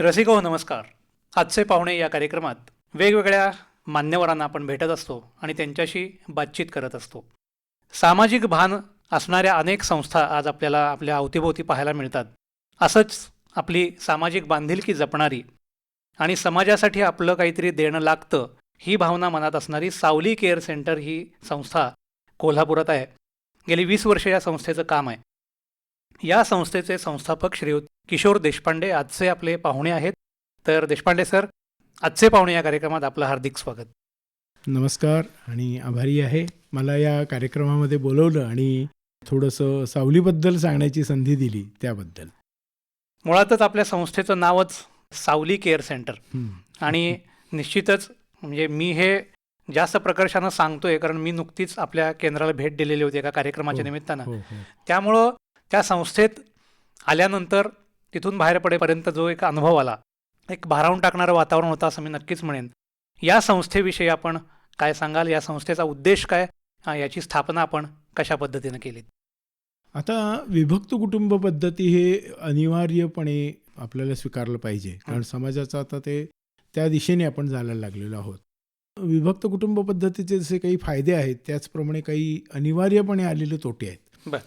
रसिक हो नमस्कार. आजचे पाहुणे या कार्यक्रमात वेगवेगळ्या मान्यवरांना आपण भेटत असतो आणि त्यांच्याशी बातचीत करत असतो. सामाजिक भान असणाऱ्या अनेक संस्था आज आपल्याला आपल्या अवतीभोवती पाहायला मिळतात. असंच आपली सामाजिक बांधिलकी जपणारी आणि समाजासाठी आपलं काहीतरी देणं लागतं ही भावना मनात असणारी सावली केअर सेंटर ही संस्था कोल्हापुरात आहे. गेली वीस वर्ष या संस्थेचं काम आहे. या संस्थेचे संस्थापक श्रीयुत किशोर देशपांडे आजचे आपले पाहुणे आहेत. तर देशपांडे सर आजचे पाहुणे या कार्यक्रमात आपलं हार्दिक स्वागत. नमस्कार आणि आभारी आहे. मला या कार्यक्रमामध्ये बोलवलं आणि थोडंसं सावलीबद्दल सांगण्याची संधी दिली त्याबद्दल. मुळातच आपल्या संस्थेचं नावच सावली केअर सेंटर. आणि निश्चितच म्हणजे मी हे जास्त प्रकर्षानं सांगतोय कारण मी नुकतीच आपल्या केंद्राला भेट दिलेली होती एका कार्यक्रमाच्या हो. निमित्तानं. हो हो. त्यामुळं त्या संस्थेत आल्यानंतर तिथून बाहेर पडेपर्यंत जो एक अनुभव आला एक भारावून टाकणारं वातावरण होतं असं मी नक्कीच म्हणेन. या संस्थेविषयी आपण काय सांगाल? या संस्थेचा उद्देश काय? याची स्थापना आपण कशा पद्धतीनं केली आता विभक्त कुटुंब पद्धती हे अनिवार्यपणे आपल्याला स्वीकारलं पाहिजे. कारण समाजाचं आता ते त्या दिशेने आपण जायला लागलेलो आहोत. विभक्त कुटुंब पद्धतीचे जसे काही फायदे आहेत त्याचप्रमाणे काही अनिवार्यपणे आलेले तोटे आहेत. बर.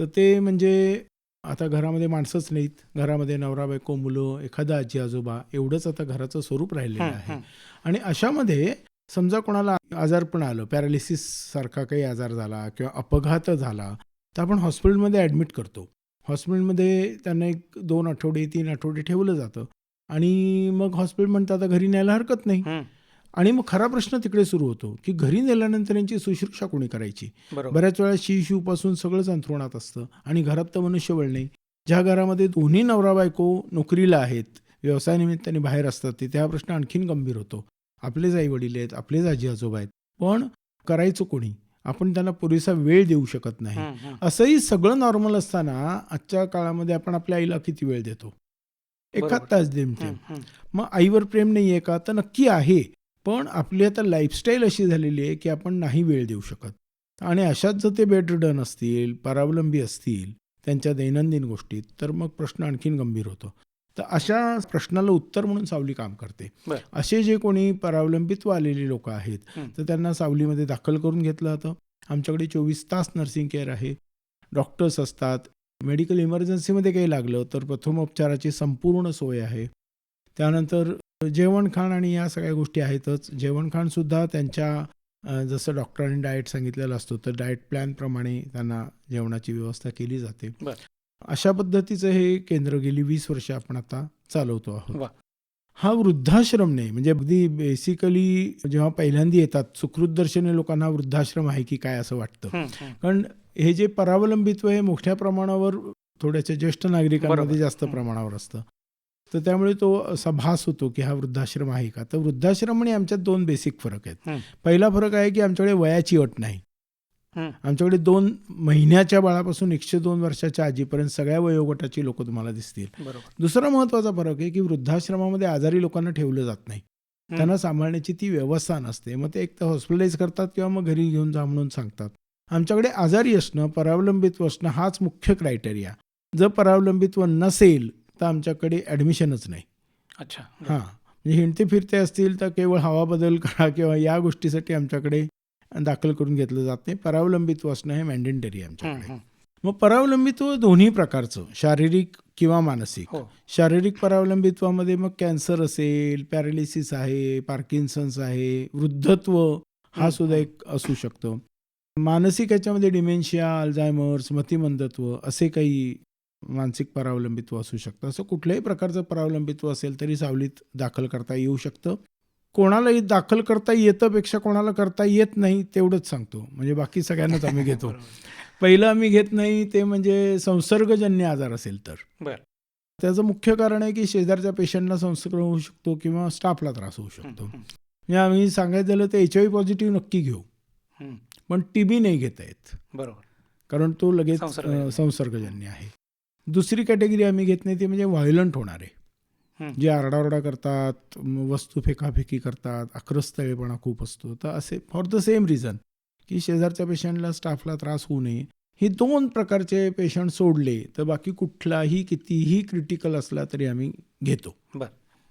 तर ते म्हणजे आता घरामध्ये माणसंच नाहीत. घरामध्ये नवरा बायको मुलं एखादा आजी आजोबा एवढंच आता घराचं स्वरूप राहिलेलं आहे. आणि अशामध्ये समजा कोणाला आजारपण आलं पॅरालिसिस सारखा काही आजार झाला किंवा अपघात झाला तर आपण हॉस्पिटलमध्ये ॲडमिट करतो. हॉस्पिटलमध्ये त्यांना एक दोन आठवडे तीन आठवडे ठेवलं जातं. आणि मग हॉस्पिटल म्हणतं आता घरी न्यायला हरकत नाही. आणि मग खरा प्रश्न तिकडे सुरू होतो की घरी नेल्यानंतर यांची शुश्रूषा कोणी करायची? बऱ्याच वेळा शी शिवपासून सगळंच अंथरुणात असतं आणि घरात तर मनुष्यबळ नाही. ज्या घरामध्ये दोन्ही नवरा बायको नोकरीला आहेत व्यवसायानिमित्ताने बाहेर असतात तिथे हा प्रश्न आणखीन गंभीर होतो. आपलेच आई वडील आहेत आपलेच आजी आजोबा आहेत पण करायचं कोणी? आपण त्यांना पुरेसा वेळ देऊ शकत नाही. असंही सगळं नॉर्मल असताना आजच्या काळामध्ये आपण आपल्या आईला किती वेळ देतो? एखाद. तास देमते हं. मग आईवर प्रेम नाही आहे का? तर नक्की आहे. पण आपली आता लाईफस्टाईल अशी झालेली आहे की आपण नाही वेळ देऊ शकत. आणि अशाच जर ते बेडरिडन असतील परावलंबी असतील त्यांच्या दैनंदिन गोष्टीत तर मग प्रश्न आणखीन गंभीर होतो. तर अशा प्रश्नाला उत्तर म्हणून सावली काम करते. असे जे कोणी परावलंबित्व आलेली लोक आहेत. तर त्यांना सावलीमध्ये दाखल करून घेतलं जातं. आमच्याकडे चोवीस तास नर्सिंग केअर आहे. डॉक्टर्स असतात. मेडिकल इमर्जन्सीमध्ये काही लागलं तर प्रथमोपचाराची संपूर्ण सोय आहे. त्यानंतर जेवणखाण आणि या सगळ्या गोष्टी आहेतच जेवणखाणसुद्धा त्यांच्या जसं डॉक्टरांनी डाएट सांगितलेलं असतो तर डाएट प्लॅनप्रमाणे त्यांना जेवणाची व्यवस्था केली जाते. अशा पद्धतीचं हे केंद्र गेली वीस वर्ष आपण आता चालवतो. आहोत हा वृद्धाश्रम नाही म्हणजे अगदी बेसिकली जेव्हा पहिल्यांदा येतात सुकृत दर्शनी लोकांना वृद्धाश्रम आहे की काय असं वाटतं. कारण हे जे परावलंबित्व हे मोठ्या प्रमाणावर थोड्याशा ज्येष्ठ नागरिकांमध्ये. जास्त. प्रमाणावर असतं तर त्यामुळे तो असा भास होतो की हा वृद्धाश्रम आहे का? तर वृद्धाश्रम आणि आमच्यात दोन बेसिक फरक आहेत. पहिला फरक आहे की आमच्याकडे वयाची अट नाही. आमच्याकडे दोन महिन्याच्या बाळापासून एकशे दोन वर्षाच्या आजीपर्यंत सगळ्या वयोगटाची लोक तुम्हाला दिसतील. दुसरा महत्त्वाचा फरक आहे की वृद्धाश्रमामध्ये आजारी लोकांना ठेवलं जात नाही. त्यांना सांभाळण्याची ती व्यवस्था नसते. मग ते एक तर हॉस्पिटलाइज करतात किंवा मग घरी घेऊन जा म्हणून सांगतात. आमच्याकडे आजारी असणं परावलंबित्व असणं हाच मुख्य क्रायटेरिया जर परावलंबित्व नसेल तर आमच्याकडे ॲडमिशनच नाही. अच्छा. हां. म्हणजे हिंडते फिरते असतील तर केवळ हवा बदल करा किंवा या गोष्टीसाठी आमच्याकडे दाखल करून घेतलं जात नाही. परावलंबित्व असणं हे मॅन्डेटरी आहे आमच्याकडे. मग परावलंबित्व दोन्ही प्रकारचं शारीरिक किंवा मानसिक. हो. शारीरिक परावलंबित्वामध्ये मग कॅन्सर असेल पॅरालिसिस आहे पार्किन्सन्स आहे वृद्धत्व हा सुद्धा. एक असू शकतो. मानसिक याच्यामध्ये डिमेन्शिया अल्झायमर्स मतिमंदत्व असे काही मानसिक परावलंबित्व असू शकतं. असं कुठल्याही प्रकारचं परावलंबित्व असेल तरी सावलीत दाखल करता येऊ शकतं. कोणालाही दाखल करता येतं पेक्षा कोणाला करता येत नाही तेवढंच सांगतो. म्हणजे बाकी सगळ्यांनाच आम्ही घेतो. पहिलं आम्ही घेत नाही ते म्हणजे संसर्गजन्य आजार असेल तर. बरं. त्याचं मुख्य कारण आहे की शेजारच्या पेशंटला संसर्ग होऊ शकतो किंवा स्टाफला त्रास होऊ शकतो. म्हणजे आम्ही सांगायचं झालं तर एच आय व्ही पॉझिटिव्ह नक्की घेऊ. पण टी बी नाही घेता येत. बरोबर. कारण तो लगेच संसर्गजन्य आहे. दुसरी कॅटेगरी आम्ही घेत नाही ती म्हणजे व्हायलंट होणारे. जे आरडाओरडा करतात वस्तू फेकाफेकी करतात आक्रस्तळेपणा खूप असतो. तर असे फॉर द सेम रिझन की शेजारच्या पेशंटला स्टाफला त्रास होऊ नये. ही दोन प्रकारचे पेशंट सोडले तर बाकी कुठलाही कितीही क्रिटिकल असला तरी आम्ही घेतो.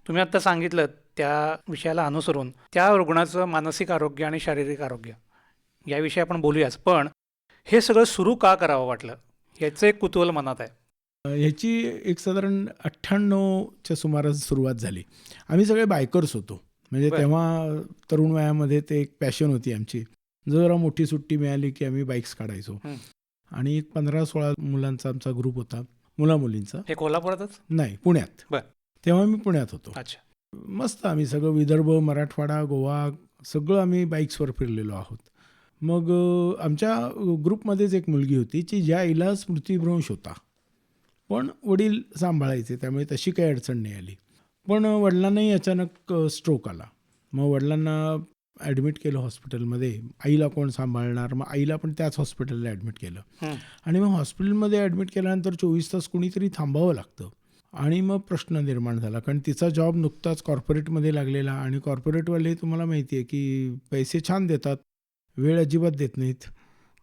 तुम्ही आता सांगितलं त्या विषयाला अनुसरून त्या रुग्णाचं मानसिक आरोग्य आणि शारीरिक आरोग्य याविषयी आपण बोलूयाच. पण हे सगळं सुरू का करावं वाटलं? याचं एक कुतूहल मनात आहे. ह्याची एक साधारण अठ्ठ्याण्णवच्या सुमारास सुरुवात झाली. आम्ही सगळे बायकर्स होतो. म्हणजे. तेव्हा तरुण वयामध्ये ते एक पॅशन होती आमची. जरा मोठी सुट्टी मिळाली की आम्ही बाईक्स काढायचो. आणि एक पंधरा सोळा मुलांचा आमचा ग्रुप होता. मुला मुलींचा हे कोल्हापुरातच? नाही पुण्यात. तेव्हा मी पुण्यात होतो. अच्छा. मस्त आम्ही सगळं विदर्भ मराठवाडा गोवा सगळं आम्ही बाईक्सवर फिरलेलो आहोत. मग आमच्या ग्रुपमध्येच एक मुलगी होती की ज्या आईला स्मृतिभ्रंश होता. पण वडील सांभाळायचे त्यामुळे तशी काही अडचण नाही आली. पण वडिलांनाही अचानक स्ट्रोक आला. मग वडिलांना ॲडमिट केलं हॉस्पिटलमध्ये आईला कोण सांभाळणार? मग आईला पण त्याच हॉस्पिटलला ॲडमिट केलं. आणि मग हॉस्पिटलमध्ये ॲडमिट केल्यानंतर चोवीस तास कुणीतरी थांबावं लागतं. आणि मग प्रश्न निर्माण झाला. कारण तिचा जॉब नुकताच कॉर्पोरेटमध्ये लागलेला. आणि कॉर्पोरेटवाले तुम्हाला माहिती आहे की पैसे छान देतात. वेळ अजिबात देत नाहीत.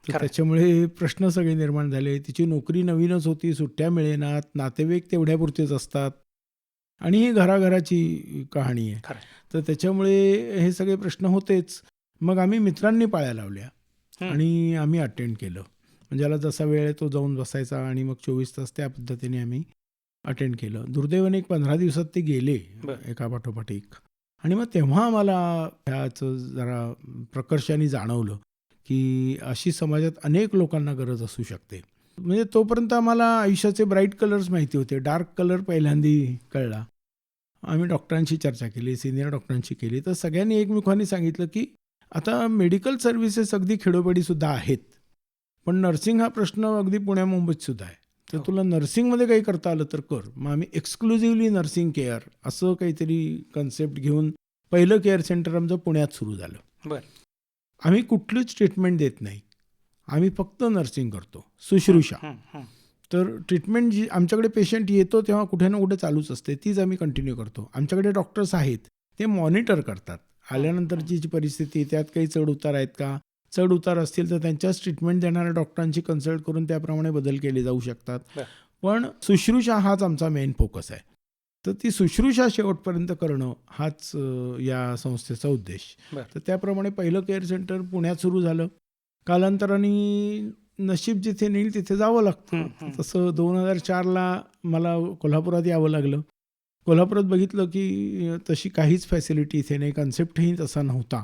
तर. त्याच्यामुळे प्रश्न सगळे निर्माण झाले तिची नोकरी नवीनच होती सुट्ट्या मिळेनात नातेवाईक तेवढ्यापुरतेच असतात आणि ही घराघराची कहाणी आहे. तर त्याच्यामुळे हे सगळे प्रश्न होतेच मग आम्ही मित्रांनी पाळ्या लावल्या. आणि आम्ही अटेंड केलं म्हणजे याला जसा वेळ आहे तो जाऊन बसायचा आणि मग चोवीस तास त्या पद्धतीने आम्ही अटेंड केलं दुर्दैवाने एक पंधरा दिवसात ते गेले. एका पाठोपाठ एक आणि मग तेव्हा आम्हाला ह्याचं जरा प्रकर्षाने जाणवलं की अशी समाजात अनेक लोकांना गरज असू शकते. म्हणजे तोपर्यंत आम्हाला आयुष्याचे ब्राईट कलर्स माहिती होते. डार्क कलर पहिल्यांदी कळला. आम्ही डॉक्टरांशी चर्चा केली सिनियर डॉक्टरांशी केली. तर सगळ्यांनी एकमेकांनी सांगितलं की आता मेडिकल सर्व्हिसेस अगदी खेडोपाडीसुद्धा आहेत. पण नर्सिंग हा प्रश्न अगदी पुण्या मुंबईत सुद्धा आहे. तर हो. तुला नर्सिंगमध्ये काही करता आलं तर कर. मग आम्ही एक्सक्लुझिव्हली नर्सिंग केअर असं काहीतरी कन्सेप्ट घेऊन पहिलं केअर सेंटर आमचं पुण्यात सुरू झालं. बरं. आम्ही कुठलीच ट्रीटमेंट देत नाही. आम्ही फक्त नर्सिंग करतो. शुश्रूषा हं. तर ट्रीटमेंट जी आमच्याकडे पेशंट येतो तेव्हा कुठे ना कुठे चालूच असते. तीच आम्ही कंटिन्यू करतो. आमच्याकडे डॉक्टर्स आहेत. ते मॉनिटर करतात. आल्यानंतरची जी परिस्थिती त्यात काही चढ उतार आहेत का? चढ उतार असतील तर त्यांच्याच ट्रीटमेंट देणाऱ्या डॉक्टरांची कन्सल्ट करून त्याप्रमाणे बदल केले जाऊ शकतात. पण शुश्रूषा हाच आमचा मेन फोकस आहे. तर ती शुश्रूषा शेवटपर्यंत करणं हाच या संस्थेचा उद्देश. तर त्याप्रमाणे पहिलं केअर सेंटर पुण्यात सुरू झालं कालांतराने नशीब जिथे नेईल तिथे जावं लागतं. तसं दोन हजार चारला मला कोल्हापुरात यावं लागलं कोल्हापुरात बघितलं की तशी काहीच फॅसिलिटी इथे नाही कन्सेप्टही तसा नव्हता.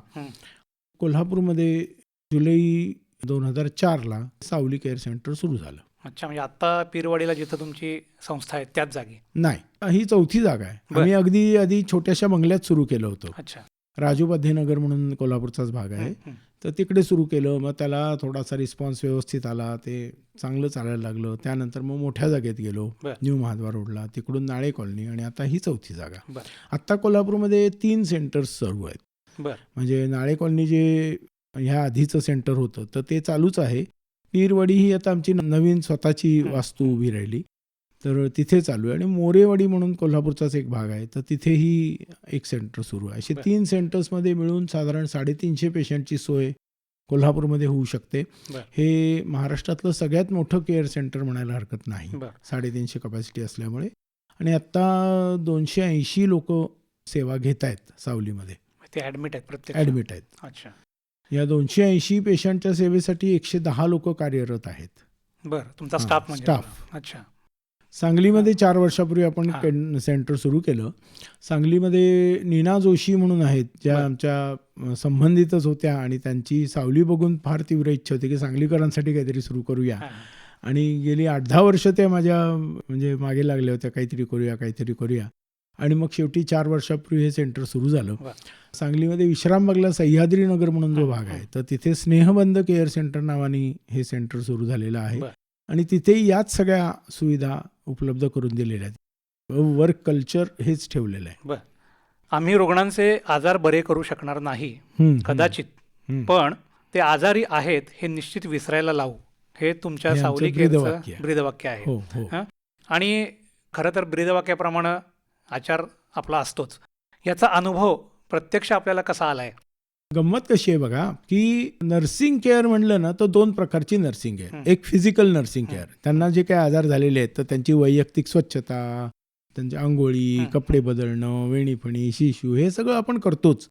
कोल्हापूरमध्ये जुलै दोन हजार चारला सावली केअर सेंटर सुरू झालं अच्छा म्हणजे आता पीरवाडीला जिथं तुमची संस्था आहे त्याच जागी नाही ही चौथी जागा आहे. आम्ही अगदी आधी छोट्याशा बंगल्यात सुरू केलं होतं अच्छा राजू नगर म्हणून कोल्हापूरचाच भाग आहे. तर तिकडे सुरू केलं मग त्याला थोडासा रिस्पॉन्स व्यवस्थित आला ते चांगलं चालायला लागलं त्यानंतर मग मोठ्या जागेत गेलो. न्यू महाद्वार रोडला तिकडून नाळे कॉलनी आणि आता ही चौथी जागा. आत्ता कोल्हापूरमध्ये तीन सेंटर्स सर्व आहेत. म्हणजे नाळे कॉलनी जे ह्या आधीचं सेंटर होतं तर ते चालूच आहे पीरवाडी ही आता आमची नवीन स्वतःची. वास्तू उभी राहिली. तर तिथे चालू आहे. आणि मोरेवाडी म्हणून कोल्हापूरचाच एक भाग आहे. तर तिथेही एक सेंटर सुरू आहे. असे. तीन सेंटर्समध्ये मिळून साधारण साडेतीनशे पेशंटची सोय कोल्हापूरमध्ये होऊ शकते. हे महाराष्ट्रातलं सगळ्यात मोठं केअर सेंटर म्हणायला हरकत नाही. साडेतीनशे कपॅसिटी असल्यामुळे. आणि आत्ता दोनशे ऐंशी लोक सेवा घेत आहेत सावलीमध्ये ते ॲडमिट आहेत प्रत्येक ॲडमिट आहेत. अच्छा. या दोनशे ऐंशी पेशंटच्या सेवेसाठी एकशे दहा लोक कार्यरत आहेत बरं तुमचा हां, स्टाफ म्हणजे स्टाफ. अच्छा सांगलीमध्ये चार वर्षापूर्वी आपण हां. केन- सेंटर सुरू केलं सांगलीमध्ये नीना जोशी म्हणून आहेत ज्या बरं. आमच्या अ, संबंधितच होत्या आणि त्यांची सावली बघून फार तीव्र इच्छा होती की सांगलीकरांसाठी काहीतरी सुरू करूया हां. आणि गेली आठ दहा वर्ष त्या माझ्या म्हणजे मागे लागल्या होत्या काहीतरी करूया काहीतरी करूया आणि मग शेवटी चार वर्षापूर्वी हे सेंटर सुरू झालं. सांगलीमध्ये विश्रामबागला सह्याद्री नगर म्हणून जो भाग. आहे तर तिथे स्नेहबंद केअर सेंटर नावाने हे सेंटर सुरू झालेलं आहे. आणि तिथे याच सगळ्या सुविधा उपलब्ध करून दिलेल्या आहेत वर्क कल्चर हेच ठेवलेलं आहे आम्ही रुग्णांचे आजार बरे करू शकणार नाही कदाचित. पण ते आजारी आहेत हे निश्चित विसरायला लावू हे तुमच्या सावली ब्रीदवाक्य आहे. हो हं? आणि खरं तर ब्रीदवाक्याप्रमाणे आचार आपला असतोच. याचा अनुभव प्रत्यक्ष आपल्याला कसा आलाय? गंमत कशी आहे बघा की नर्सिंग केअर म्हणलं ना तर दोन प्रकारची नर्सिंग. केअर एक फिजिकल नर्सिंग केअर त्यांना जे काही आजार झालेले आहेत तर त्यांची वैयक्तिक स्वच्छता त्यांच्या आंघोळी. कपडे बदलणं वेणीफणी शिशू हे सगळं आपण करतोच.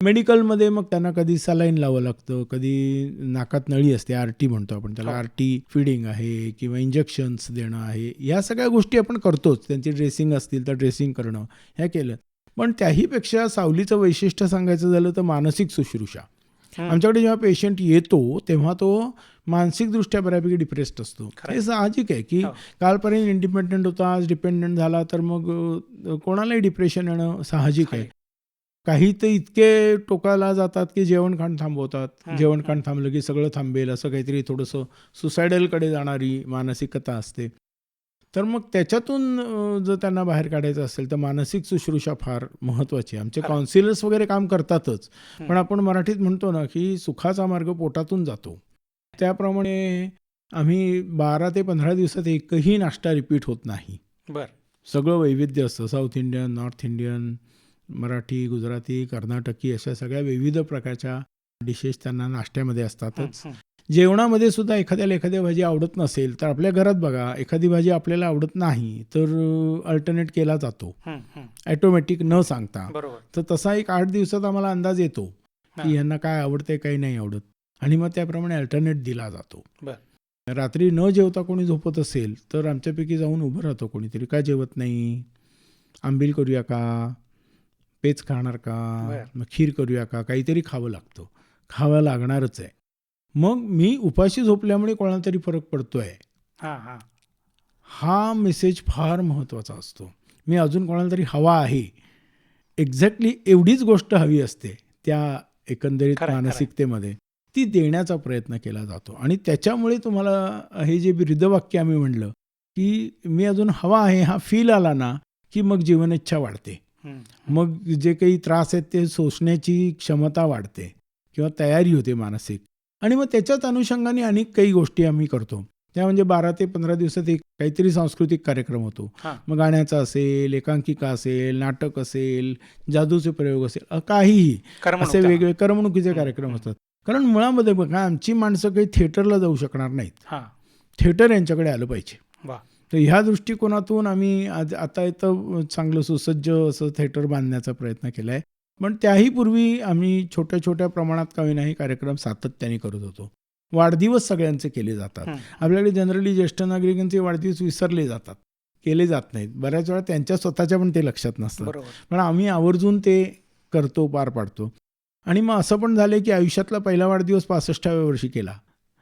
मेडिकलमध्ये मग त्यांना कधी सलाईन लावावं लागतं कधी नाकात नळी असते आर टी म्हणतो आपण त्याला हो. आर टी फिडिंग आहे किंवा इंजेक्शन्स देणं आहे या सगळ्या गोष्टी आपण करतोच त्यांची ड्रेसिंग असतील तर ड्रेसिंग करणं ह्या केलं पण त्याहीपेक्षा सावलीचं वैशिष्ट्य सांगायचं झालं तर मानसिक शुश्रूषा हं. आमच्याकडे जेव्हा पेशंट येतो तेव्हा तो मानसिकदृष्ट्या बऱ्यापैकी डिप्रेस्ड असतो. हे साहजिक आहे की हो. कालपर्यंत इंडिपेंडंट होता आज डिपेंडंट झाला तर मग कोणालाही डिप्रेशन येणं साहजिक आहे काही तर इतके टोकाला जातात की जेवण खाण थांबवतात. हं, जेवण खाण थांबलं की सगळं थांबेल असं काहीतरी थोडंसं सुसायडलकडे जाणारी मानसिकता असते. तर मग त्याच्यातून जर त्यांना बाहेर काढायचं असेल तर मानसिक शुश्रूषा फार महत्त्वाची आमचे. काउन्सिलर्स वगैरे काम करतातच. पण आपण मराठीत म्हणतो ना की सुखाचा मार्ग पोटातून जातो. त्याप्रमाणे आम्ही बारा ते पंधरा दिवसात एकही नाश्ता रिपीट होत नाही. बर. सगळं वैविध्य असतं. South Indian North Indian Marathi Gujarati Karnataki अशा सगळ्या विविध प्रकारच्या डिशेस त्यांना नाश्त्यामध्ये असतातच. जेवणामध्ये सुद्धा एखाद्याला एखादी भाजी आवडत नसेल तर आपल्या घरात बघा एखादी भाजी आपल्याला आवडत नाही तर अल्टरनेट केला जातो. ॲटोमॅटिक न सांगता. बरोबर. तर तसा एक आठ दिवसात आम्हाला अंदाज येतो. की यांना काय आवडतंय काही नाही आवडत. आणि मग त्याप्रमाणे अल्टरनेट दिला जातो. रात्री न जेवता कोणी झोपत असेल तर आमच्यापैकी जाऊन उभं राहतो कोणीतरी. का जेवत नाही? आंबील करूया का? पेच खाणार का. मग खीर करूया का? काहीतरी खावं लागतं. खावं लागणारच आहे. मग मी उपाशी झोपल्यामुळे कोणाला तरी फरक पडतोय. हां हां. हा मेसेज फार महत्त्वाचा असतो. मी अजून कोणाला तरी हवा आहे. एक्झॅक्टली एवढीच गोष्ट हवी असते त्या एकंदरीत. मानसिकतेमध्ये. ती देण्याचा प्रयत्न केला जातो. आणि त्याच्यामुळे तुम्हाला हे जे ब्रीदवाक्य आम्ही म्हणलं की मी अजून हवा आहे हा फील आला ना की मग जीवनेच्छा वाढते. मग जे काही त्रास आहेत ते सोसण्याची क्षमता वाढते किंवा तयारी होते मानसिक. आणि मग त्याच्याच अनुषंगाने अनेक काही गोष्टी आम्ही करतो. त्या म्हणजे बारा ते पंधरा दिवसात एक काहीतरी सांस्कृतिक कार्यक्रम होतो. मग गाण्याचा असेल एकांकिका असेल नाटक असेल जादूचे प्रयोग असेल काहीही असे. वेगवेगळे करमणुकीचे कार्यक्रम. असतात. कारण मुळामध्ये बघा आमची माणसं काही थिएटरला जाऊ शकणार नाहीत. थिएटर यांच्याकडे आलं पाहिजे. तर ह्या दृष्टिकोनातून आम्ही आज आता इथं चांगलं सुसज्ज असं थिएटर बांधण्याचा प्रयत्न केला आहे पण त्याही पूर्वी आम्ही छोट्या छोट्या प्रमाणात का होईनाही कार्यक्रम सातत्याने करत होतो. वाढदिवस सगळ्यांचे केले जातात. आपल्याकडे जनरली ज्येष्ठ नागरिकांचे वाढदिवस विसरले जातात. केले जात नाहीत. बऱ्याच वेळा त्यांच्या स्वतःच्या पण ते लक्षात नसतं बरोबर. पण आम्ही आवर्जून ते करतो पार पाडतो. आणि मग असं पण झालं की आयुष्यातला पहिला वाढदिवस पासष्टाव्या वर्षी केला.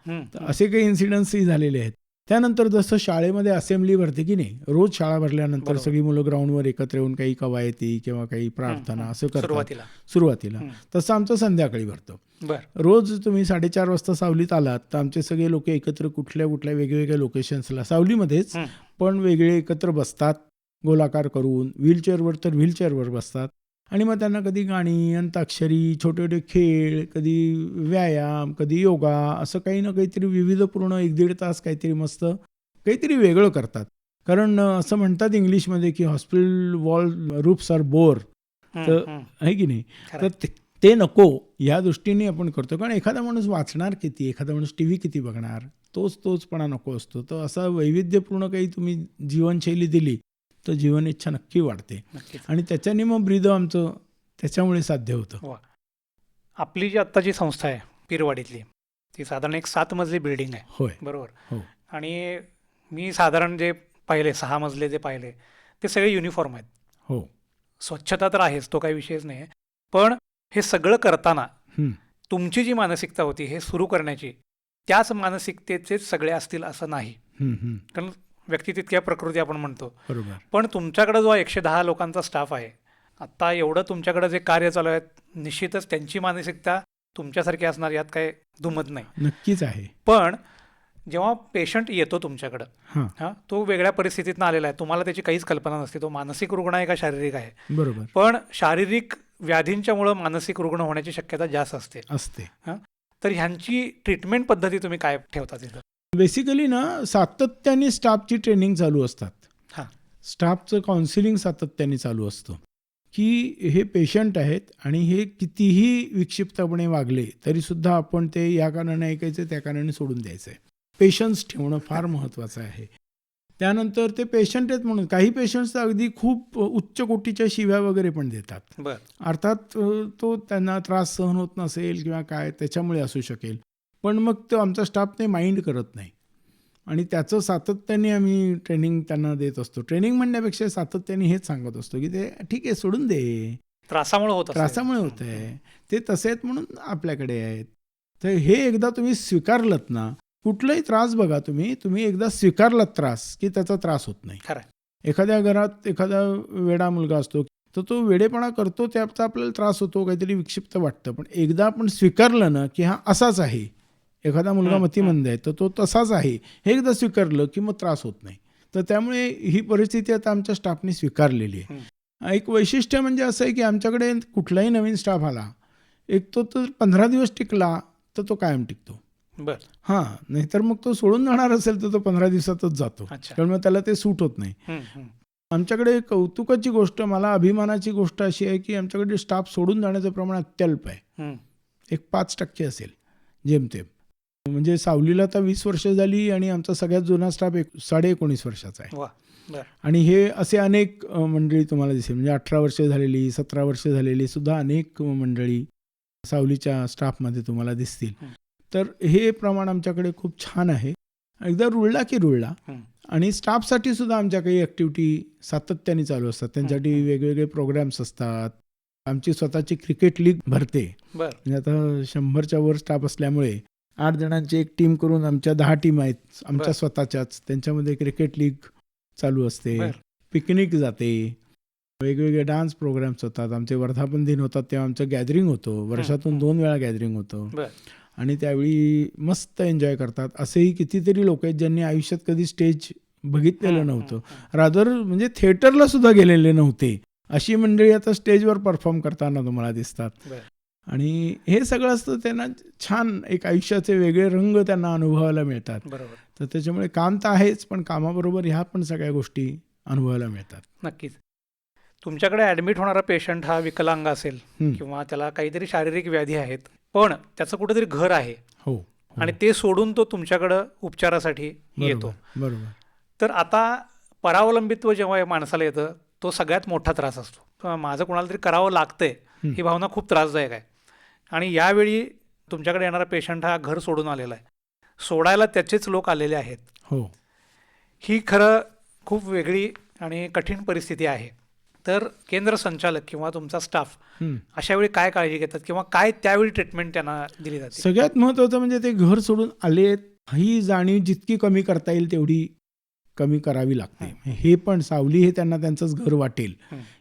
तर. असे काही इन्सिडन्सही झालेले आहेत. त्यानंतर जसं शाळेमध्ये असेंब्ली भरते की नाही रोज शाळा भरल्यानंतर. सगळी मुलं ग्राउंडवर एकत्र येऊन काही कवायती किंवा काही प्रार्थना असं करतात. सुरुवातीला. तसं आमचं संध्याकाळी भरतं. रोज तुम्ही साडेचार वाजता सावलीत आलात तर आमचे सगळे लोक एकत्र कुठल्या कुठल्या वेगवेगळ्या लोकेशन्सला सावलीमध्येच. पण वेगळे एकत्र बसतात गोलाकार करून व्हीलचेअरवर तर व्हीलचेअरवर बसतात. आणि मग त्यांना कधी गाणी अंताक्षरी छोटे छोटे खेळ कधी व्यायाम कधी योगा असं काही ना काहीतरी विविधपूर्ण एक दीड तास काहीतरी मस्त काहीतरी वेगळं करतात. कारण असं म्हणतात इंग्लिशमध्ये की hospital wall ropes are bore तर-. आहे की नाही? तर. ते- ते नको या दृष्टीने आपण करतो. कारण एखादा माणूस वाचणार किती? एखादा माणूस टी व्ही किती बघणार? तोच तोचपणा नको असतो. तर असं वैविध्यपूर्ण काही तुम्ही जीवनशैली दिली तर जीवन इच्छा नक्की वाढते. आणि त्याच्याने मग ब्रीद आमचं त्याच्यामुळे साध्य होतं. आपली जी आत्ताची संस्था आहे पीरवाडीतली ती साधारण एक सात मजली बिल्डिंग आहे. होय. बरोबर? हो. आणि मी साधारण जे पाहिले सहा मजले जे पाहिले ते सगळे युनिफॉर्म आहेत. हो. स्वच्छता तर आहेच तो काही विषयच नाही आहे पण हे सगळं करताना. तुमची जी मानसिकता होती हे सुरू करण्याची त्याच मानसिकतेचेच सगळे असतील असं नाही. कारण व्यक्ती तितक्या प्रकृती आपण म्हणतो. बरोबर. पण तुमच्याकडे जो एकशे दहा लोकांचा स्टाफ आहे आत्ता एवढं तुमच्याकडे जे कार्य चालू आहे निश्चितच त्यांची मानसिकता तुमच्यासारखी असणार यात काही दुमत नाही. नक्कीच आहे. पण जेव्हा पेशंट येतो तुमच्याकडं हां. हां तो वेगळ्या परिस्थितीतनं आलेला आहे तुम्हाला त्याची काहीच कल्पना नसते तो मानसिक रुग्ण आहे का शारीरिक आहे? बरोबर. पण शारीरिक व्याधींच्यामुळं मानसिक रुग्ण होण्याची शक्यता जास्त असते. असते. तर ह्यांची ट्रीटमेंट पद्धती तुम्ही काय ठेवता तिथं? बेसिकली ना सातत्याने स्टाफची ट्रेनिंग चालू असतात. हां. स्टाफचं काउन्सिलिंग सातत्याने चालू असतं. की हे पेशंट आहेत आणि हे कितीही विक्षिप्तपणे वागले तरीसुद्धा आपण ते या कारणाने ऐकायचं त्या कारणाने सोडून द्यायचं. आहे पेशन्स ठेवणं फार महत्त्वाचं आहे. त्यानंतर ते पेशंट आहेत म्हणून काही पेशंट्स अगदी खूप उच्च कोटीच्या शिव्या वगैरे पण देतात. बर. अर्थात तो त्यांना त्रास सहन होत नसेल किंवा काय त्याच्यामुळे असू शकेल. पण मग तो आमचा स्टाफ ते माइंड करत नाही. आणि त्याचं सातत्याने आम्ही ट्रेनिंग त्यांना देत असतो. ट्रेनिंग म्हणण्यापेक्षा सातत्याने हेच सांगत असतो की ते ठीक आहे सोडून दे. त्रासामुळे होत. त्रासामुळे होत आहे. ते तसे आहेत म्हणून आपल्याकडे आहेत. तर हे एकदा तुम्ही स्वीकारलत ना कुठलाही त्रास बघा तुम्ही तुम्ही एकदा स्वीकारलात त्रास की त्याचा त्रास होत नाही. खरं. एखाद्या घरात एखादा वेडा मुलगा असतो तर तो वेडेपणा करतो त्याचा आपल्याला त्रास होतो काहीतरी विक्षिप्त वाटतं. पण एकदा आपण स्वीकारलं ना की हा असाच आहे. एखादा मुलगा मतिमंद आहे तर तो तसाच आहे. हे एकदा स्वीकारलं की मग त्रास होत नाही. तर त्यामुळे ही परिस्थिती आता आमच्या स्टाफने स्वीकारलेली आहे. एक वैशिष्ट्य म्हणजे असं आहे की आमच्याकडे कुठलाही नवीन स्टाफ आला एक तो तर पंधरा दिवस टिकला तर तो कायम टिकतो. बर. हां नाहीतर मग तो सोडून जाणार असेल तर तो पंधरा दिवसातच जातो. मग त्याला ते सूट होत नाही. आमच्याकडे कौतुकाची गोष्ट मला अभिमानाची गोष्ट अशी आहे की आमच्याकडे स्टाफ सोडून जाण्याचं प्रमाण अत्यल्प आहे. एक पाच टक्के असेल जेमतेम. म्हणजे सावलीला आता वीस वर्ष झाली आणि आमचा सगळ्यात जुना स्टाफ एक साडे एकोणीस वर्षाचा आहे. आणि हे असे अनेक मंडळी तुम्हाला दिसेल. म्हणजे अठरा वर्ष झालेली सतरा वर्ष झालेली सुद्धा अनेक मंडळी सावलीच्या स्टाफमध्ये तुम्हाला दिसतील. तर हे प्रमाण आमच्याकडे खूप छान आहे. एकदा रुळला की रुळला. आणि स्टाफसाठी सुद्धा आमच्या काही ॲक्टिव्हिटी सातत्याने चालू असतात. त्यांच्यासाठी. वेगवेगळे प्रोग्राम्स असतात. आमची स्वतःची क्रिकेट लीग भरते. म्हणजे आता शंभरच्या वर स्टाफ असल्यामुळे आठ जणांची एक टीम करून आमच्या दहा टीम आहेत आमच्या. स्वतःच्याच. त्यांच्यामध्ये क्रिकेट लीग चालू असते. पिकनिक जाते. वेगवेगळे डान्स प्रोग्राम्स होतात. आमचे वर्धापन दिन होतात तेव्हा आमचं गॅदरिंग होतं. वर्षातून. दोन वेळा गॅदरिंग होतं. आणि त्यावेळी मस्त एन्जॉय करतात. असेही कितीतरी लोक आहेत ज्यांनी आयुष्यात कधी स्टेज बघितलेलं नव्हतं. रादर म्हणजे थिएटरला सुद्धा गेलेले नव्हते. अशी मंडळी आता स्टेजवर परफॉर्म करताना तुम्हाला दिसतात. आणि हे सगळं असतं त्यांना छान एक आयुष्याचे वेगळे रंग त्यांना अनुभवायला मिळतात. बरोबर. तर त्याच्यामुळे काम तर आहेच पण कामाबरोबर ह्या पण सगळ्या गोष्टी अनुभवायला मिळतात. नक्कीच. तुमच्याकडे ॲडमिट होणारा पेशंट हा विकलांग असेल. किंवा त्याला काहीतरी शारीरिक व्याधी आहेत पण त्याचं कुठेतरी घर आहे हो हो. आणि ते सोडून तो तुमच्याकडं उपचारासाठी येतो. बरोबर. तर आता परावलंबित्व जेव्हा माणसाला येतं तो सगळ्यात मोठा त्रास असतो. माझं कोणाला तरी करावं लागतंय. ही भावना खूप त्रासदायक आहे. आणि यावेळी तुमच्याकडे येणारा पेशंट हा घर सोडून आलेला आहे. सोडायला त्याचेच लोक आलेले आहेत. हो. ही खरं खूप वेगळी आणि कठीण परिस्थिती आहे. तर केंद्र संचालक किंवा तुमचा स्टाफ. अशा वेळी काय काळजी घेतात किंवा काय त्यावेळी ट्रीटमेंट त्यांना दिली जाते? सगळ्यात महत्त्वाचं म्हणजे ते घर सोडून आलेत ही जाणीव जितकी कमी करता येईल तेवढी कमी करावी लागते. हे पण सावली हे त्यांना त्यांचंच घर वाटेल.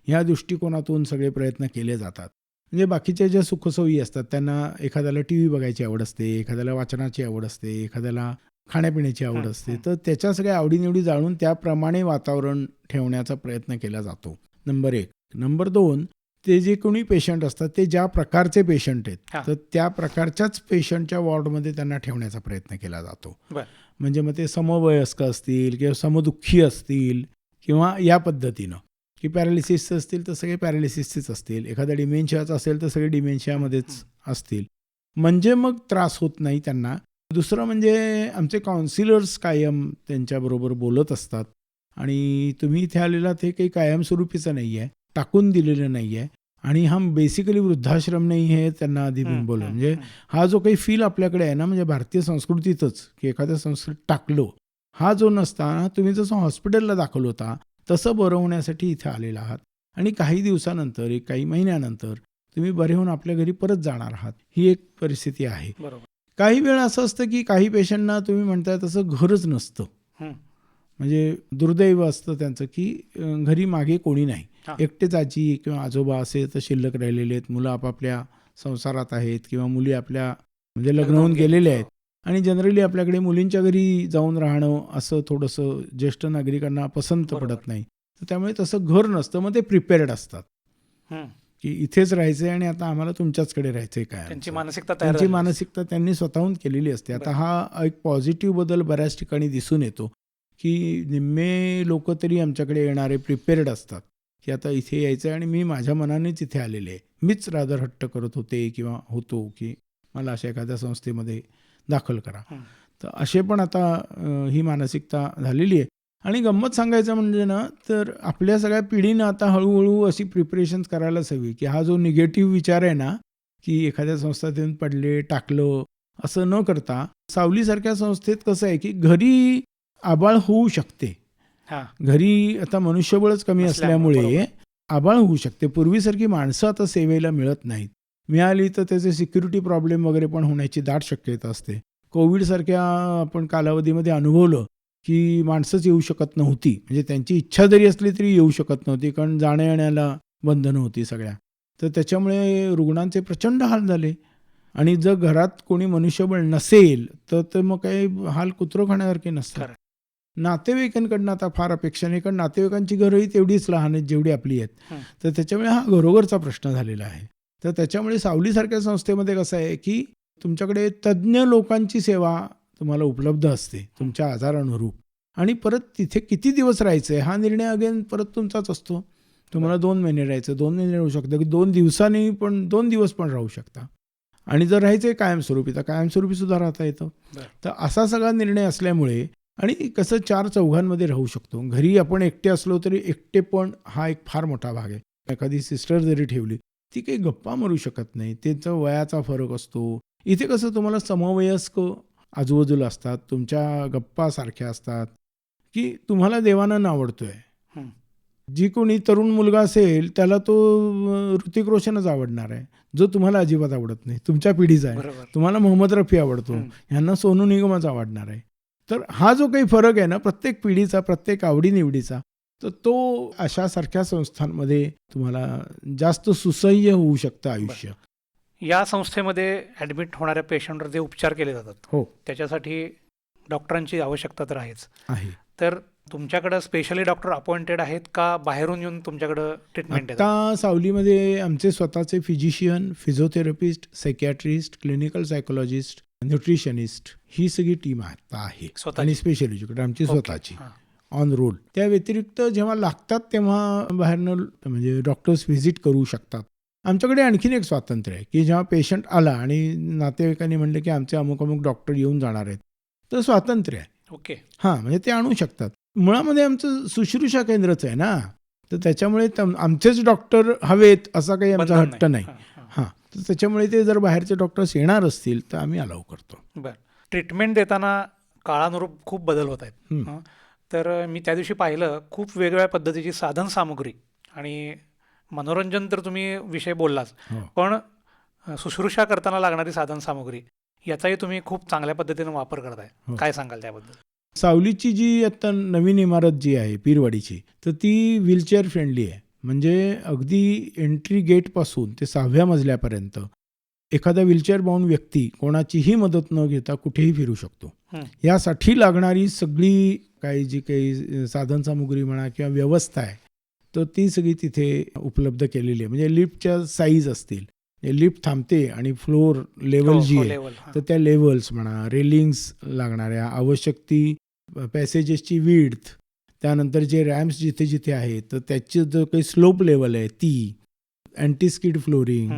ह्या दृष्टिकोनातून सगळे प्रयत्न केले जातात. म्हणजे बाकीच्या ज्या सुखसोयी असतात त्यांना एखाद्याला टी व्ही बघायची आवड असते एखाद्याला वाचनाची आवड असते एखाद्याला खाण्यापिण्याची आवड असते. तर त्याच्या सगळ्या आवडीनिवडी जाणून त्याप्रमाणे वातावरण ठेवण्याचा प्रयत्न केला जातो नंबर एक नंबर दोन ते जे कोणी पेशंट असतात ते ज्या प्रकारचे पेशंट आहेत. तर त्या प्रकारच्याच पेशंटच्या वॉर्डमध्ये त्यांना ठेवण्याचा प्रयत्न केला जातो. म्हणजे मग ते समवयस्क असतील किंवा समदुःखी असतील किंवा या पद्धतीनं की पॅरालिसिसचे असतील तर सगळे पॅरालिसिसचेच असतील. एखादा डिमेन्शियाचा असेल तर सगळे डिमेन्शियामध्येच असतील. म्हणजे मग त्रास होत नाही त्यांना. दुसरं म्हणजे आमचे काउन्सिलर्स कायम त्यांच्याबरोबर बोलत असतात. आणि तुम्ही इथे आलेला ते काही कायमस्वरूपीचं नाही आहे टाकून दिलेलं नाही आहे आणि हा बेसिकली वृद्धाश्रम नाही हे त्यांना आधी बोललं. हं, म्हणजे हं. हा जो काही फील आपल्याकडे आहे ना म्हणजे भारतीय संस्कृतीतच की एखाद्या संस्कृतीत टाकलो. हा जो नसता तुम्ही जसं हॉस्पिटलला दाखल होता तसं बरं होण्यासाठी इथे आलेला आहात. आणि काही दिवसानंतर एक काही महिन्यानंतर तुम्ही बरे होऊन आपल्या घरी परत जाणार आहात. ही एक परिस्थिती आहे. काही वेळा असं असतं की काही पेशंटना तुम्ही म्हणताय तसं घरच नसतं. म्हणजे दुर्दैव असतं त्यांचं की घरी मागे कोणी नाही. एकटेच आजी किंवा आजोबा असे तर शिल्लक राहिलेले आहेत. मुलं आपापल्या संसारात आहेत किंवा मुली आपल्या म्हणजे लग्न होऊन गेलेले आहेत. आणि जनरली आपल्याकडे मुलींच्या घरी जाऊन राहणं असं थोडंसं ज्येष्ठ नागरिकांना पसंत. पडत नाही तर त्यामुळे तसं घर नसतं मग ते प्रिपेअर्ड असतात. की इथेच राहायचंय आणि आता आम्हाला तुमच्याचकडे राहायचंय काय त्यांची. मानसिकता त्यांची. मानसिकता त्यांनी स्वतःहून केलेली असते आता. हा एक पॉझिटिव्ह बदल बऱ्याच ठिकाणी दिसून येतो की निम्मे लोक तरी आमच्याकडे येणारे प्रिपेअर्ड असतात की आता इथे यायचं आहे आणि मी माझ्या मनानेच इथे आलेले आहे मीच रादर हट्ट करत होते किंवा होतो की मला अशा एखाद्या संस्थेमध्ये दाखल करा. तर असे पण आता ही मानसिकता झालेली आहे. आणि गंमत सांगायचं म्हणजे ना तर आपल्या सगळ्या पिढीनं आता हळूहळू अशी प्रिपरेशन्स करायलाच हवी. की हा जो निगेटिव्ह विचार आहे ना की एखाद्या संस्थेत येऊन पडले टाकलं असं न करता सावलीसारख्या संस्थेत कसं आहे की घरी आबाळ होऊ शकते. हां. घरी आता मनुष्यबळच कमी असल्यामुळे आबाळ होऊ शकते. पूर्वीसारखी माणसं आता सेवेला मिळत नाहीत. मिळाली तर त्याचे सिक्युरिटी प्रॉब्लेम वगैरे पण होण्याची दाट शक्यता असते. कोविडसारख्या आपण कालावधीमध्ये अनुभवलं की माणसंच येऊ शकत नव्हती. म्हणजे त्यांची इच्छा जरी असली तरी येऊ शकत नव्हती कारण जाण्या येण्याला बंधनं होती सगळ्या. तर त्याच्यामुळे रुग्णांचे प्रचंड हाल झाले. आणि जर घरात कोणी मनुष्यबळ नसेल तर ते मग काही हाल कुत्रं खाण्यासारखे नसतात. नातेवाईकांकडनं आता फार अपेक्षा नाही कारण नातेवाईकांची घरंही तेवढीच लहान आहेत जेवढी आपली आहेत. तर त्याच्यामुळे हा घरोघरचा प्रश्न झालेला आहे. तर त्याच्यामुळे सावलीसारख्या संस्थेमध्ये कसं आहे की तुमच्याकडे तज्ज्ञ लोकांची सेवा तुम्हाला उपलब्ध असते तुमच्या आजारानुरूप आणि परत तिथे किती दिवस राहायचं आहे हा निर्णय अगेन परत तुमचाच असतो. तुम्हाला दोन महिने राहायचं दोन महिने राहू शकता की दोन दिवसांनी पण दोन दिवस पण राहू शकता. आणि जर राहायचं आहे कायमस्वरूपी तर कायमस्वरूपी सुद्धा राहता येतं. तर असा सगळा निर्णय असल्यामुळे आणि कसं चार चौघांमध्ये राहू शकतो. घरी आपण एकटे असलो तरी एकटेपण हा एक फार मोठा भाग आहे. एखादी सिस्टर जरी ठेवली ती काही गप्पा मारू शकत नाही. त्यांचा वयाचा फरक असतो. इथे कसं तुम्हाला समवयस्क आजूबाजूला असतात तुमच्या गप्पा सारख्या असतात की तुम्हाला देवानं आवडतोय. जी कोणी तरुण मुलगा असेल त्याला तो ऋतिक रोशनच आवडणार आहे. जो तुम्हाला अजिबात आवडत नाही. तुमच्या पिढीचा आहे. तुम्हाला मोहम्मद रफी आवडतो. ह्यांना सोनू निगमच आवडणार आहे. तर हा जो काही फरक आहे ना प्रत्येक पिढीचा प्रत्येक आवडीनिवडीचा तर तो अशा सारख्या संस्थांमध्ये तुम्हाला जास्त सुसह्य होऊ शकतं आयुष्य. या संस्थेमध्ये ॲडमिट होणाऱ्या पेशंटवर जे उपचार केले जातात हो. त्याच्यासाठी डॉक्टरांची आवश्यकता तर आहेच. आहे. तर तुमच्याकडं स्पेशली डॉक्टर अपॉइंटेड आहेत का बाहेरून येऊन तुमच्याकडं ट्रीटमेंट आता सावलीमध्ये आमचे स्वतःचे physician physiotherapist psychiatrist clinical psychologist nutritionist ही सगळी टीम आता आहे. स्वतःची? आणि स्पेशल एज्युकेटर आमची. स्वतःची. ऑन रोल त्या व्यतिरिक्त जेव्हा लागतात तेव्हा बाहेरनं म्हणजे डॉक्टर्स व्हिजिट करू शकतात. आमच्याकडे आणखीन एक स्वातंत्र्य आहे की जेव्हा पेशंट आला आणि नातेवाईकांनी म्हणलं की आमचे अमुक अमुक डॉक्टर येऊन जाणार आहेत तर स्वातंत्र्य आहे. ओके. हां म्हणजे ते आणू शकतात. मुळामध्ये आमचं शुश्रूषा केंद्रच आहे ना तर त्याच्यामुळे आमचेच डॉक्टर हवेत असा काही आमचा हट्ट नाही. हां, तर त्याच्यामुळे ते जर बाहेरचे डॉक्टर्स येणार असतील तर आम्ही अलाव करतो. बरं. ट्रीटमेंट देताना काळानुरूप खूप बदल होत आहेत. तर मी त्या दिवशी पाहिलं खूप वेगवेगळ्या पद्धतीची साधन सामुग्री आणि मनोरंजन तर तुम्ही विषय बोललाच हो. पण शुश्रूषा करताना लागणारी साधन सामुग्री याचाही तुम्ही खूप चांगल्या पद्धतीने वापर करताय. हो. काय सांगाल त्याबद्दल? सावलीची जी आता नवीन इमारत जी आहे पीरवाडीची तर ती व्हीलचेअर फ्रेंडली आहे. म्हणजे अगदी एंट्री गेटपासून ते सहाव्या मजल्यापर्यंत एखादा व्हीलचेअर बाहून व्यक्ती कोणाचीही मदत न घेता कुठेही फिरू शकतो. यासाठी लागणारी सगळी काही जी काही साधनसामुग्री म्हणा किंवा व्यवस्था आहे तर ती सगळी तिथे उपलब्ध केलेली आहे म्हणजे लिफ्टच्या साईज असतील लिफ्ट थांबते आणि फ्लोर लेवल हो, जी हो, आहे. तर त्या लेवल्स म्हणा रेलिंग्स लागणाऱ्या आवश्यक ती पॅसेजेसची विड्थ त्यानंतर जे रॅम्प्स जिथे जिथे आहेत तर त्याची जो काही स्लोप लेवल आहे ती अँटी स्किड फ्लोरिंग.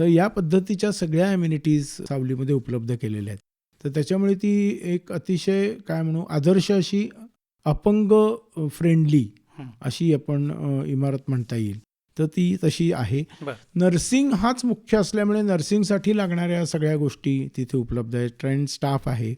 तर या पद्धतीच्या सगळ्या अम्युनिटीज सावलीमध्ये उपलब्ध केलेल्या आहेत. तर त्याच्यामुळे ती एक अतिशय काय म्हणू आदर्श अशी अपंग फ्रेंडली. अशी आपण इमारत म्हणता येईल. तर ती तशी आहे. नर्सिंग हाच मुख्य असल्यामुळे नर्सिंगसाठी लागणाऱ्या सगळ्या गोष्टी तिथे उपलब्ध आहेत. ट्रेंड स्टाफ आहे.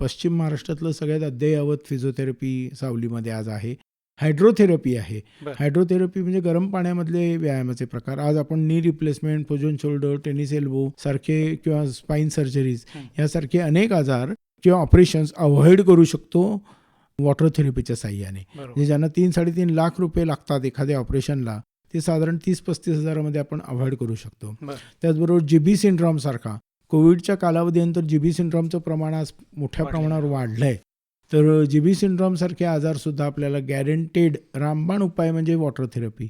पश्चिम महाराष्ट्रातलं सगळ्यात अद्ययावत फिजिओथेरपी सावलीमध्ये आज आहे. हायड्रोथेरपी आहे. हायड्रोथेरपी म्हणजे गरम पाण्यामधले व्यायामाचे प्रकार आज आपण knee replacement frozen shoulder tennis elbow सारखे किंवा स्पाईन सर्जरीज. यासारखे अनेक आजार किंवा ऑपरेशन्स अवॉइड करू शकतो वॉटर थेरपीच्या साह्याने म्हणजे ज्यांना तीन साडेतीन लाख रुपये लागतात एखाद्या ऑपरेशनला ते साधारण तीस पस्तीस हजारामध्ये आपण अवॉइड करू शकतो बरं. त्याचबरोबर जीबी सिंड्रॉम सारखा कोविडच्या कालावधीनंतर जीबी सिंड्रॉमचं प्रमाण आज मोठ्या प्रमाणावर. वाढलंय तर जीबी सिंड्रॉम सारखे आजार सुद्धा आपल्याला गॅरंटेड रामबाण उपाय म्हणजे वॉटर थेरपी.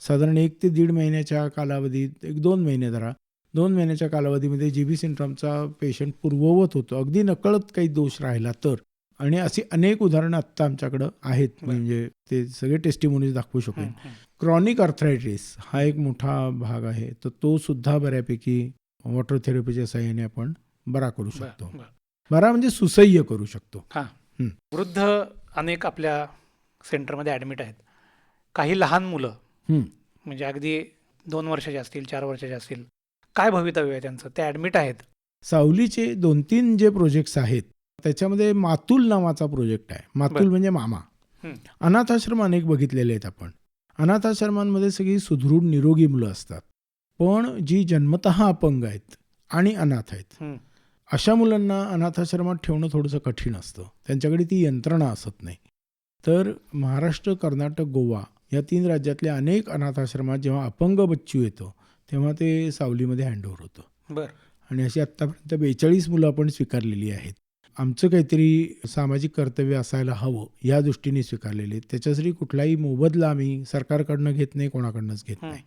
साधारण एक ते दीड महिन्याच्या कालावधीत एक दोन महिने धरा दोन महिन्याच्या कालावधीमध्ये जीबी सिंड्रॉमचा पेशंट पूर्ववत होतो. अगदी नकळत काही दोष राहिला तर. आणि अशी अनेक उदाहरणं आत्ता आमच्याकडं आहेत. म्हणजे ते सगळे टेस्टिमोनीज दाखवू शकेन. क्रॉनिक अर्थरायटिस हा एक मोठा भाग आहे. तर तो सुद्धा बऱ्यापैकी वॉटर थेरपीच्या सहाय्याने आपण बरा करू शकतो. बरा. म्हणजे सुसह्य करू शकतो. वृद्ध अनेक आपल्या सेंटरमध्ये ॲडमिट आहेत काही लहान मुलं. म्हणजे अगदी दोन वर्षाचे असतील चार वर्षाचे असतील काय भवितव्य आहे त्यांचं ते ॲडमिट आहेत सावलीचे दोन तीन जे प्रोजेक्ट्स आहेत त्याच्यामध्ये मातुल नावाचा प्रोजेक्ट आहे मातुल. म्हणजे मामा. अनाथाश्रम अनेक बघितलेले आहेत आपण अनाथाश्रमांमध्ये सगळी सुदृढ निरोगी मुलं असतात पण जी जन्मत अपंग आहेत आणि अनाथ आहेत. अशा मुलांना अनाथाश्रमात ठेवणं थोडंसं कठीण असतं. त्यांच्याकडे ती यंत्रणा असत नाही. तर महाराष्ट्र कर्नाटक गोवा या तीन राज्यातल्या अनेक अनाथाश्रमात जेव्हा अपंग बच्चू येतो तेव्हा ते सावलीमध्ये हँडओव्हर होतं. बरं. आणि अशी आत्तापर्यंत बेचाळीस मुलं आपण स्वीकारलेली आहेत. आमचं काहीतरी सामाजिक कर्तव्य असायला हवं या दृष्टीने स्वीकारलेले त्याच्यासाठी कुठलाही मोबदला आम्ही सरकारकडनं घेत नाही कोणाकडनंच घेत नाही.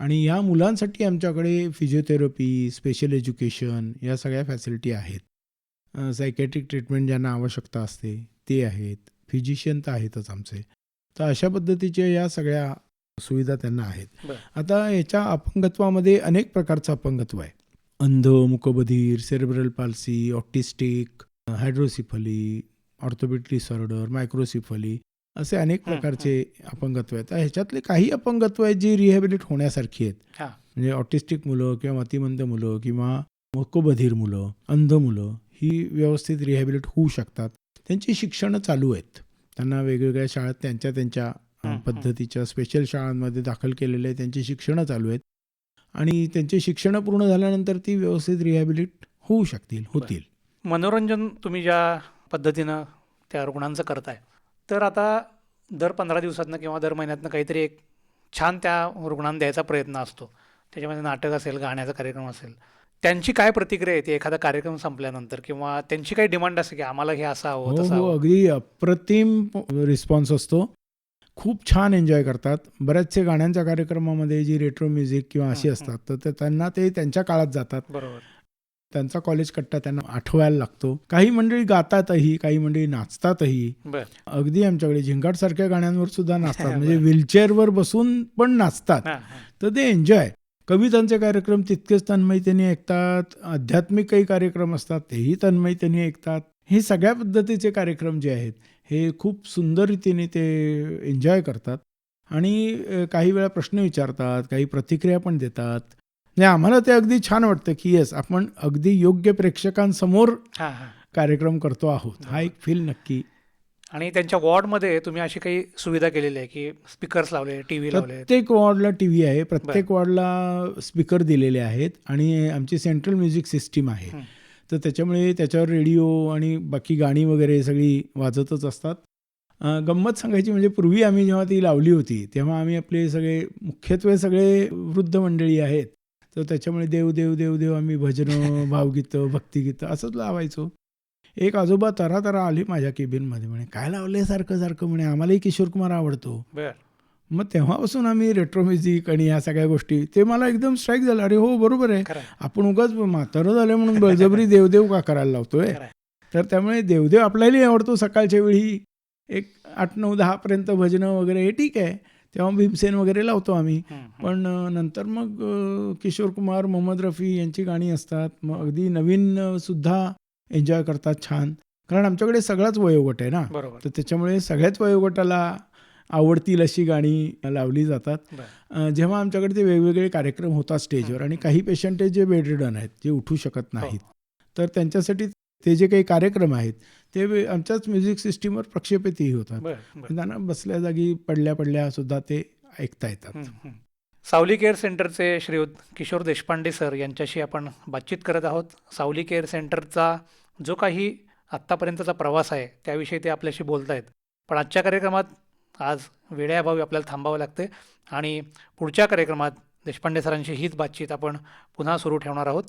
आणि या मुलांसाठी आमच्याकडे फिजिओथेरपी स्पेशल एज्युकेशन या सगळ्या फॅसिलिटी आहेत. सायकॅट्रिक ट्रीटमेंट ज्यांना आवश्यकता असते ते आहेत. फिजिशियन तर आहेतच आमचे. तर अशा पद्धतीच्या या सगळ्या सुविधा त्यांना आहेत. आता याच्या अपंगत्वामध्ये अनेक प्रकारचं अपंगत्व आहे. अंध मुकबधीर cerebral palsy autistic hydrocephaly orthopaedic disorder microcephaly असे अनेक प्रकारचे अपंगत्व आहेत. तर ह्याच्यातले काही अपंगत्व आहेत जी रिहॅबिलिट होण्यासारखी आहेत. हां. म्हणजे ऑटिस्टिक मुलं किंवा मतिमंद मुलं किंवा मुकबधीर मुलं अंध मुलं ही व्यवस्थित रिहॅबिलिट होऊ शकतात. त्यांची शिक्षणं चालू आहेत. त्यांना वेगवेगळ्या शाळेत त्यांच्या त्यांच्या अ. पद्धतीच्या स्पेशल शाळांमध्ये दाखल केलेले आहे त्यांची शिक्षणं चालू आहेत. आणि त्यांची शिक्षणं पूर्ण झाल्यानंतर ती व्यवस्थित रिहॅबिलिट होऊ शकतील होतील. मनोरंजन तुम्ही ज्या पद्धतीनं त्या रुग्णांचं करताय तर आता दर पंधरा दिवसातनं किंवा दर महिन्यातनं काहीतरी एक छान त्या रुग्णांना द्यायचा प्रयत्न असतो. त्याच्यामध्ये नाटक असेल गाण्याचा कार्यक्रम असेल. त्यांची काय प्रतिक्रिया येते एखादा कार्यक्रम संपल्यानंतर किंवा त्यांची काही डिमांड असते की आम्हाला हे असं हवं हो तसं हो अगदी अप्रतिम रिस्पॉन्स असतो. खूप छान एन्जॉय करतात. बऱ्याचशे गाण्यांच्या कार्यक्रमामध्ये जी रेट्रो म्युझिक किंवा अशी. असतात तर त्यांना ते त्यांच्या काळात जातात. बरोबर. त्यांचा कॉलेज कट्टा त्यांना आठवायला लागतो. काही मंडळी गातातही काही मंडळी नाचतातही. अगदी आमच्याकडे झिंगाट सारख्या गाण्यांवर सुद्धा नाचतात. म्हणजे. व्हीलचेअरवर बसून पण नाचतात. तर ते एन्जॉय कवितांचे कार्यक्रम तितकेच तन्मयतेने ऐकतात. आध्यात्मिक काही कार्यक्रम असतात तेही तन्मयतेने ऐकतात. हे सगळ्या पद्धतीचे कार्यक्रम जे आहेत हे खूप सुंदर रीतीने ते एन्जॉय करतात. आणि काही वेळा प्रश्न विचारतात काही प्रतिक्रिया पण देतात. म्हणजे आम्हाला ते अगदी छान वाटतं की येस आपण अगदी योग्य प्रेक्षकांसमोर कार्यक्रम करतो आहोत. हा एक फील नक्की. आणि त्यांच्या वॉर्डमध्ये तुम्ही अशी काही सुविधा केलेली आहे की स्पीकर्स लावले टी व्ही लावले? प्रत्येक वॉर्डला टी व्ही आहे. प्रत्येक वॉर्डला स्पीकर दिलेले आहेत आणि आमची सेंट्रल म्युझिक सिस्टीम आहे. तर त्याच्यामुळे त्याच्यावर रेडिओ आणि बाकी गाणी वगैरे सगळी वाजतच असतात. गंमत सांगायची म्हणजे पूर्वी आम्ही जेव्हा ती लावली होती तेव्हा आम्ही आपले सगळे मुख्यत्वे सगळे वृद्ध मंडळी आहेत. तर त्याच्यामुळे देव देव देव देव आम्ही भजनं भावगीतं भक्तिगीतं असंच लावायचो. एक आजोबा तरा तरा आले माझ्या केबिनमध्ये म्हणे काय लावलंय सारखं सारखं? म्हणे आम्हालाही किशोर कुमार आवडतो. मग तेव्हापासून आम्ही रेट्रो म्युझिक आणि ह्या सगळ्या गोष्टी ते मला एकदम स्ट्राईक झालं. अरे हो बरोबर आहे. आपण उगाच म्हातारं झालं म्हणून बळजबरी देवदेव का करायला लावतोय. तर त्यामुळे देवदेव आपल्यालाही आवडतो सकाळच्या वेळी. एक आठ नऊ दहापर्यंत भजनं वगैरे हे ठीक आहे. तेव्हा भीमसेन वगैरे लावतो आम्ही. हं, हं. पण नंतर मग किशोर कुमार मोहम्मद रफी यांची गाणी असतात. मग अगदी नवीन सुद्धा एन्जॉय करतात छान. कारण आमच्याकडे सगळाच वयोगट आहे ना. बरोबर. तर त्याच्यामुळे सगळ्याच वयोगटाला आवडतील अशी गाणी लावली जातात. जेव्हा आमच्याकडे ते वेगवेगळे कार्यक्रम होतात स्टेजवर आणि काही पेशंट जे बेडरिडन आहेत जे उठू शकत नाहीत. तर त्यांच्यासाठी ते जे काही कार्यक्रम आहेत ते आमच्याच म्युझिक सिस्टीमवर प्रक्षेपितही होतात. त्यांना बसल्या जागी पडल्या पडल्या सुद्धा ते ऐकता येतात. सावली केअर सेंटरचे श्रीयुत किशोर देशपांडे सर यांच्याशी आपण बातचीत करत आहोत. सावली केअर सेंटरचा जो काही आत्तापर्यंतचा प्रवास आहे त्याविषयी ते आपल्याशी बोलत आहेत पण आजच्या कार्यक्रमात आज वेळेअभावी आपल्याला थांबावं लागते आणि पुढच्या कार्यक्रमात देशपांडे सरांशी हीच बातचीत आपण पुन्हा सुरू ठेवणार आहोत.